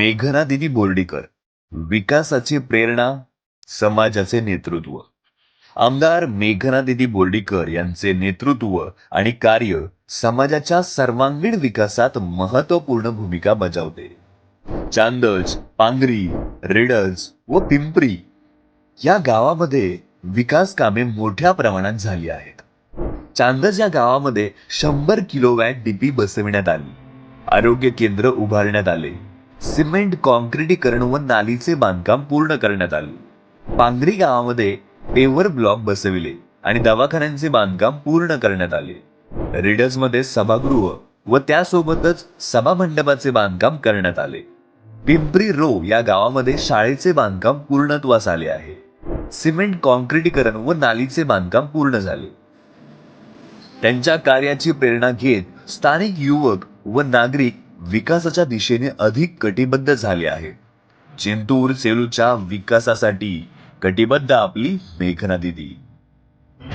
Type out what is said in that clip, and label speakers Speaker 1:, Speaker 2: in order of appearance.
Speaker 1: मेघना दिदी बोर्डीकर विकासाची प्रेरणा समाजाचे नेतृत्व. आमदार मेघना दिदी बोर्डीकर यांचे नेतृत्व आणि कार्य समाजाच्या सर्वांगीण विकासात महत्त्वपूर्ण भूमिका बजावते. चांदज पांगरी रेडज व पिंपरी या गावामध्ये विकास कामे मोठ्या प्रमाणात झाली आहेत. चांदज या गावामध्ये शंभर किलोवॅट डीपी बसविण्यात आली. आरोग्य केंद्र उभारण्यात आले. सिमेंट कॉन्क्रिटीकरण व नालीचे बांधकाम पूर्ण करण्यात आले. पांगरी गावामध्ये पेवर ब्लॉक बसविले आणि दवाखान्यांचे बांधकाम पूर्ण करण्यात आले. रिडर्समध्ये सभागृह व त्यासोबतच सभा मंडपाचे बांधकाम करण्यात आले. पिंपरी रो या गावामध्ये शाळेचे बांधकाम पूर्णत्वास आले आहे. सिमेंट कॉन्क्रिटीकरण व नालीचे बांधकाम पूर्ण झाले. त्यांच्या कार्याची प्रेरणा घेत स्थानिक युवक व नागरिक विकासाच्या दिशेने अधिक कटिबद्ध झाले आहे. चेंतूर सेलूच्या विकासासाठी कटिबद्ध आपली मेघना दिदी.